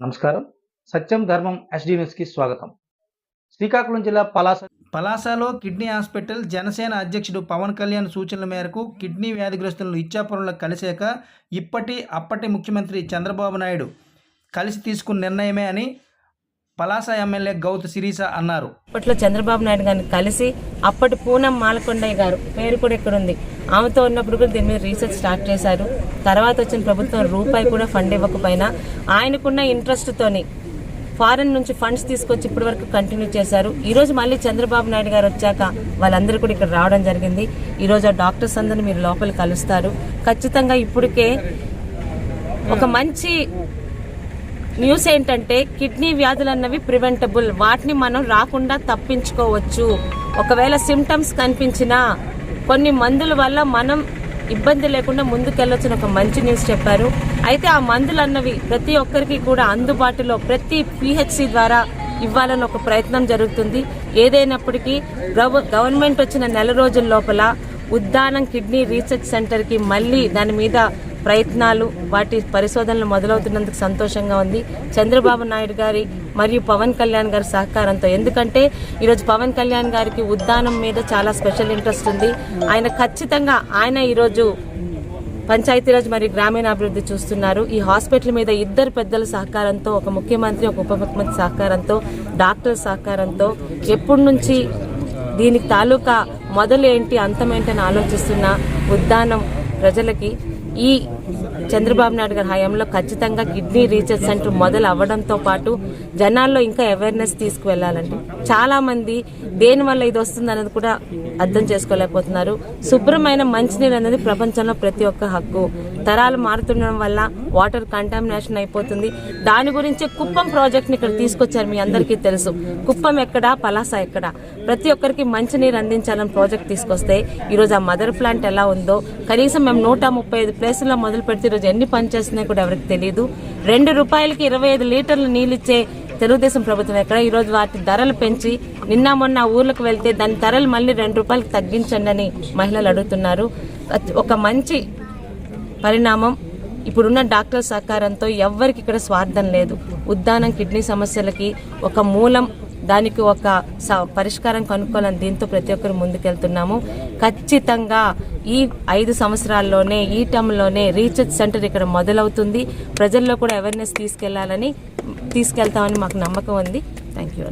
నమస్కారం. సత్యం ధర్మం ఎస్డి న్యూస్కి స్వాగతం. శ్రీకాకుళం జిల్లా పలాస పలాసలో కిడ్నీ హాస్పిటల్ జనసేన అధ్యక్షుడు పవన్ కళ్యాణ్ సూచనల మేరకు కిడ్నీ వ్యాధిగ్రస్తులను ఇచ్చాపురంలో కలిసాక ఇప్పటి అప్పటి ముఖ్యమంత్రి చంద్రబాబు నాయుడు కలిసి తీసుకున్న నిర్ణయమే అని పలాస ఎమ్మెల్యే గౌతు శిరీష అన్నారు. అప్పట్లో చంద్రబాబు నాయుడు గారిని కలిసి అప్పటి పూనం మాలకొండయ్య గారు పేరు కూడా ఇక్కడ ఉంది. ఆమెతో ఉన్నప్పుడు కూడా దీని మీద రీసెర్చ్ స్టార్ట్ చేశారు. తర్వాత వచ్చిన ప్రభుత్వం రూపాయి కూడా ఫండ్ ఇవ్వకపోయినా ఆయనకున్న ఇంట్రెస్ట్తోని ఫారెన్ నుంచి ఫండ్స్ తీసుకొచ్చి ఇప్పటి వరకు కంటిన్యూ చేశారు. ఈరోజు మళ్ళీ చంద్రబాబు నాయుడు గారు వచ్చాక వాళ్ళందరూ కూడా ఇక్కడ రావడం జరిగింది. ఈరోజు ఆ డాక్టర్స్ అందరినీ మీరు లోపల కలుస్తారు. ఖచ్చితంగా ఇప్పటికే ఒక మంచి న్యూస్ ఏంటంటే కిడ్నీ వ్యాధులు అన్నవి ప్రివెంటబుల్. వాటిని మనం రాకుండా తప్పించుకోవచ్చు. ఒకవేళ సిమ్టమ్స్ కనిపించినా కొన్ని మందుల వల్ల మనం ఇబ్బంది లేకుండా ముందుకెళ్ళొచ్చిన ఒక మంచి న్యూస్ చెప్పారు. అయితే ఆ మందులు అన్నవి ప్రతి ఒక్కరికి కూడా అందుబాటులో ప్రతి పిహెచ్సి ద్వారా ఇవ్వాలని ఒక ప్రయత్నం జరుగుతుంది. ఏదైనప్పటికీ గవర్నమెంట్ వచ్చిన నెల రోజుల లోపల ఉద్దానం కిడ్నీ రీసెర్చ్ సెంటర్కి మళ్ళీ దాని మీద ప్రయత్నాలు వాటి పరిశోధనలు మొదలవుతున్నందుకు సంతోషంగా ఉంది. చంద్రబాబు నాయుడు గారి మరియు పవన్ కళ్యాణ్ గారి సహకారంతో. ఎందుకంటే ఈరోజు పవన్ కళ్యాణ్ గారికి ఉద్దానం మీద చాలా స్పెషల్ ఇంట్రెస్ట్ ఉంది. ఆయన ఖచ్చితంగా ఆయన ఈరోజు పంచాయతీరాజ్ మరియు గ్రామీణాభివృద్ధి చూస్తున్నారు. ఈ హాస్పిటల్ మీద ఇద్దరు పెద్దల సహకారంతో ఒక ముఖ్యమంత్రి ఒక ఉప ముఖ్యమంత్రి సహకారంతో డాక్టర్ సహకారంతో ఎప్పటి నుంచి దీనికి తాలూకా మొదలు ఏంటి అంతం ఆలోచిస్తున్న ఉద్దానం ప్రజలకి ఈ చంద్రబాబు నాయుడు గారి హయాంలో ఖచ్చితంగా కిడ్నీ రీసెర్చ్ సెంటర్ మొదలు అవ్వడంతో పాటు జనాల్లో ఇంకా అవేర్నెస్ తీసుకువెళ్ళాలండి చాలా మంది ఇది వస్తుంది అనేది కూడా అర్థం చేసుకోలేకపోతున్నారు. శుభ్రమైన మంచినీరు అనేది ప్రపంచంలో ప్రతి ఒక్క హక్కు. తరాలు మారుతుండడం వల్ల వాటర్ కంటామినేషన్ అయిపోతుంది. దాని గురించి కుప్పం ప్రాజెక్ట్ని ఇక్కడ తీసుకొచ్చారు మీ అందరికీ తెలుసు. కుప్పం ఎక్కడ పలాస ఎక్కడ? ప్రతి ఒక్కరికి మంచినీరు అందించాలని ప్రాజెక్ట్ తీసుకొస్తే ఈరోజు ఆ మదర్ ప్లాంట్ ఎలా ఉందో కనీసం మేము నూట ముప్పై ఐదు ప్లేసుల్లో మొదలు పెడితే ఈరోజు ఎన్ని పనిచేస్తున్నాయి కూడా ఎవరికి తెలియదు రెండు రూపాయలకి ఇరవై ఐదు లీటర్లు నీళ్ళిచ్చే తెలుగుదేశం ప్రభుత్వం ఎక్కడ? ఈరోజు వాటి ధరలు పెంచి నిన్న మొన్న ఊర్లకు వెళ్తే దాని ధరలు మళ్ళీ రెండు రూపాయలకు తగ్గించండి అని మహిళలు అడుగుతున్నారు. ఒక మంచి పరిణామం ఇప్పుడున్న డాక్టర్ సహకారంతో ఎవ్వరికి ఇక్కడ స్వార్థం లేదు. ఉద్దానం కిడ్నీ సమస్యలకి ఒక మూలం దానికి ఒక స- పరిష్కారం కనుక్కోవాలని దీంతో ప్రతి ఒక్కరు ముందుకెళ్తున్నాము. ఖచ్చితంగా ఈ ఐదు సంవత్సరాల్లోనే ఈ టర్మ్లోనే రీసెర్చ్ సెంటర్ ఇక్కడ మొదలవుతుంది. ప్రజల్లో కూడా అవేర్నెస్ తీసుకెళ్ళాలని తీసుకెళ్తామని మాకు నమ్మకం ఉంది. Thank you